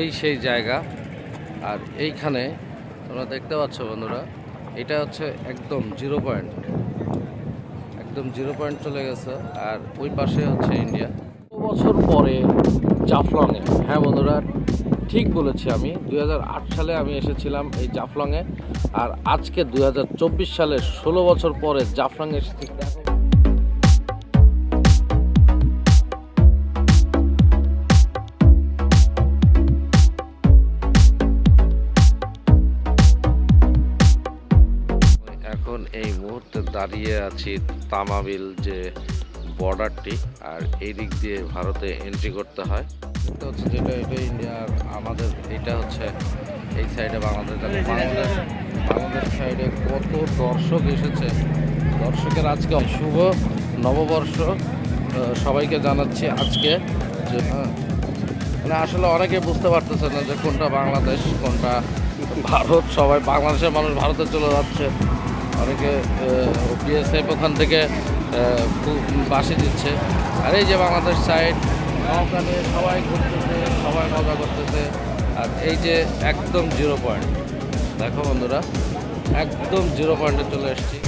এই সেই জায়গা। আর এইখানে তোমরা দেখতে পাচ্ছ বন্ধুরা, এটা হচ্ছে একদম জিরো পয়েন্ট। একদম জিরো পয়েন্ট চলে গেছে, আর ওই পাশে হচ্ছে ইন্ডিয়া। দু বছর পরে জাফলংয়ে হ্যাঁ বন্ধুরা, ঠিক বলেছি আমি দু হাজার আট সালে আমি এসেছিলাম এই জাফলংয়ে, আর আজকে দুই সালে ষোলো বছর পরে জাফলংয়ে এসেছি। এখন এই মুহূর্তে দাঁড়িয়ে আছি তামাবিল যে বর্ডারটি আর এই দিক দিয়ে ভারতে এন্ট্রি করতে হয়। এটা হচ্ছে যেটা এটা ইন্ডিয়া আর আমাদের এটা হচ্ছে এই সাইডে বাংলাদেশ বাংলাদেশ বাংলাদেশ সাইডে কত দর্শক এসেছে। দর্শকের আজকে শুভ নববর্ষ। সবাইকে জানাচ্ছি আজকে যে হ্যাঁ, মানে আসলে অনেকে বুঝতে পারতেছে না যে কোনটা বাংলাদেশ কোনটা ভারত। সবাই বাংলাদেশের মানুষ ভারতে চলে যাচ্ছে। অনেকে বিএসএফ ওখান থেকে খুব বাসি দিচ্ছে। আর এই যে বাংলাদেশ সাইড নৌকানে সবাই ঘুরতেছে, সবাই মজা করতেছে। আর এই যে একদম জিরো পয়েন্ট দেখো বন্ধুরা, একদম জিরো পয়েন্টে চলে এসেছি।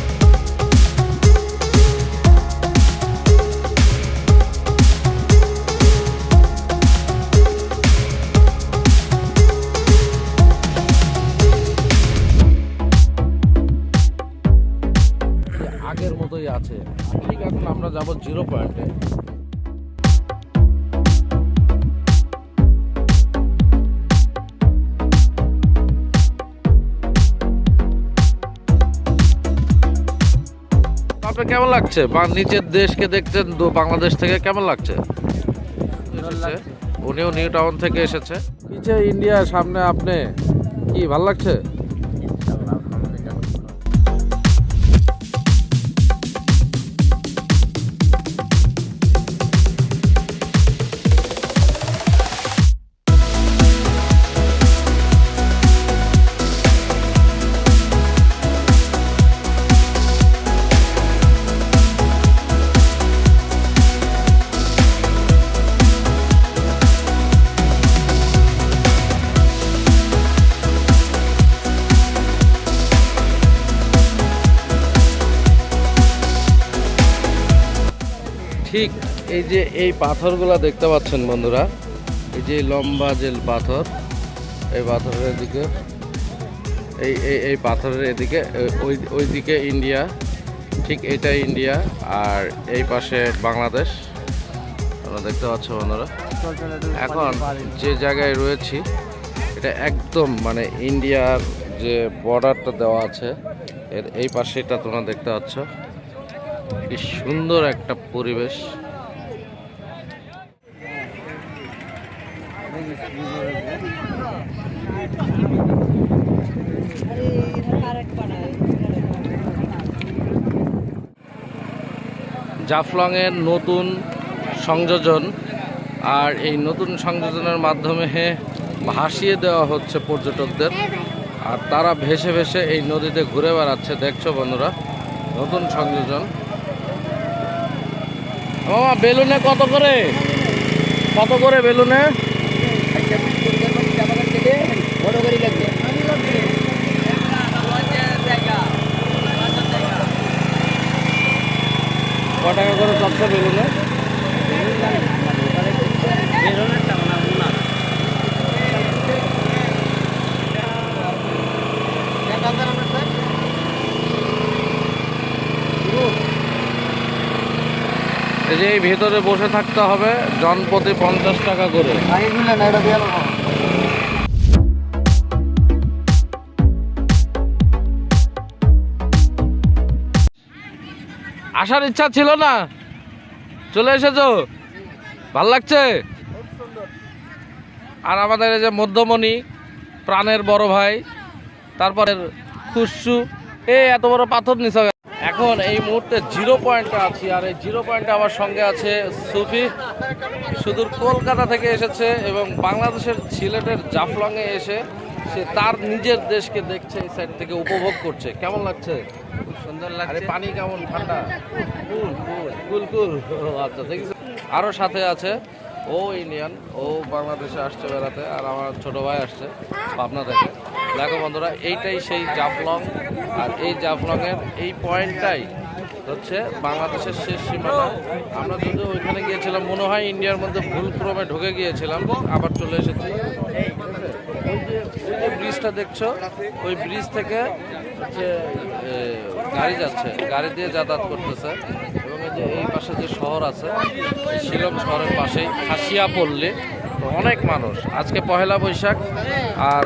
আছে। ঠিক এখন আমরা যাব জিরো পয়েন্টে আপনার কেমন লাগছে? বা- নিচের দেশকে দেখছেন বাংলাদেশ থেকে কেমন লাগছে? উনিও নিউ টাউন থেকে এসেছে। নিচে ইন্ডিয়া সামনে আপনি কি ভালো লাগছে? ঠিক এই যে এই পাথরগুলো দেখতে পাচ্ছেন বন্ধুরা, এই যে লম্বা যে পাথর, এই পাথরের দিকে, এই এই এই পাথরের এদিকে ওই ওই দিকে ইন্ডিয়া, ঠিক এটা ইন্ডিয়া, আর এই পাশে বাংলাদেশ, তোমরা দেখতে পাচ্ছ বন্ধুরা। এখন যে জায়গায় রয়েছি, এটা একদম মানে ইন্ডিয়ার যে বর্ডারটা দেওয়া আছে, এর এই পাশে এটা তোমরা দেখতে পাচ্ছ। কি সুন্দর একটা পরিবেশ। জাফলংয়ের নতুন সংযোজন আর এই নতুন সংযোজনের মাধ্যমে ভাসিয়ে দেওয়া হচ্ছে পর্যটকদের। আর তারা ভেসে ভেসে এই নদীতে ঘুরে বেড়াচ্ছে, দেখছ বন্ধুরা? নতুন সংযোজন। মামা বেলুনে কত করে? কত করে বেলুনে? ক টাকা করে যাচ্ছে বেলুনে? এই যে ভেতরে বসে থাকতে হবে জনপ্রতি পঞ্চাশ টাকা করে। আসার ইচ্ছা ছিল না? চলে এসেছ? ভালো লাগছে? আর আমাদের এই যে মধ্যমণি প্রাণের বড় ভাই তারপরে খুশু এ এত বড় পাথর নিছ। এখন এই মুহূর্তে জিরো পয়েন্টে আছি আর এই জিরো পয়েন্টে আমার সঙ্গে আছে সুফি। সুদূর কলকাতা থেকে এসেছে এবং বাংলাদেশের সিলেটের জাফলংয়ে এসে সে তার নিজের দেশকে দেখছে এই সাইড থেকে উপভোগ করছে। কেমন লাগছে? সুন্দর লাগছে। পানি কেমন? ঠান্ডা? কুল কুল। কুল আচ্ছা দেখেছ আরও সাথে আছে ও ইন্ডিয়ান ও বাংলাদেশে আসছে বেড়াতে আর আমার ছোট ভাই আসছে পাবনা থেকে। দেখো বন্ধুরা এইটাই সেই জাফলং আর এই জাফলংয়ের এই পয়েন্টটাই হচ্ছে বাংলাদেশের শেষ সীমানা। আমরা যদি ওইখানে গিয়েছিলাম মনে হয় ইন্ডিয়ার মধ্যে ভুল ক্রমে ঢুকে গিয়েছিলাম আবার চলে এসেছি। ওই যে ব্রিজটা দেখছ ওই ব্রিজ থেকে এ, গাড়ি যাচ্ছে গাড়ি দিয়ে যাতায়াত করতেছে। এবং এই যে এই পাশে যে শহর আছে শিলং শহরের পাশেই খাসিয়া পল্লী তো অনেক মানুষ। আজকে পহেলা বৈশাখ আর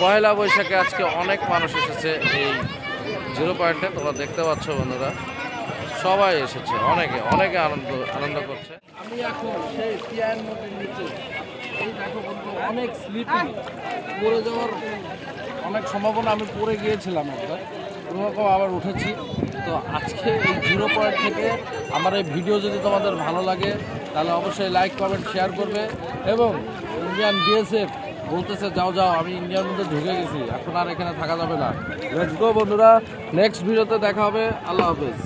পহেলা বৈশাখে আজকে অনেক মানুষ এসেছে এই জিরো পয়েন্টে, তোমরা দেখতে পাচ্ছ বন্ধুরা। সবাই এসেছে, অনেকে অনেকে আনন্দ আনন্দ করছে। আমি এখন সেই নিচে। এই দেখো অনেক স্লিপি পড়ে যাওয়ার অনেক সম্ভাবনা, আমি পড়ে গিয়েছিলাম একবার। কোনোরকম আবার উঠেছি। তো আজকে এই জিরো পয়েন্ট থেকে আমার এই ভিডিও যদি তোমাদের ভালো লাগে, তাহলে অবশ্যই লাইক কমেন্ট শেয়ার করবে। এবং ইন্ডিয়ান বিএসএফ বলতেছে, যাও যাও, আমি ইন্ডিয়ার মধ্যে ঢুকে গেছি, এখন আর এখানে থাকা যাবে না। লেটস গো বন্ধুরা। নেক্সট ভিডিওতে দেখা হবে। আল্লাহ হাফেজ।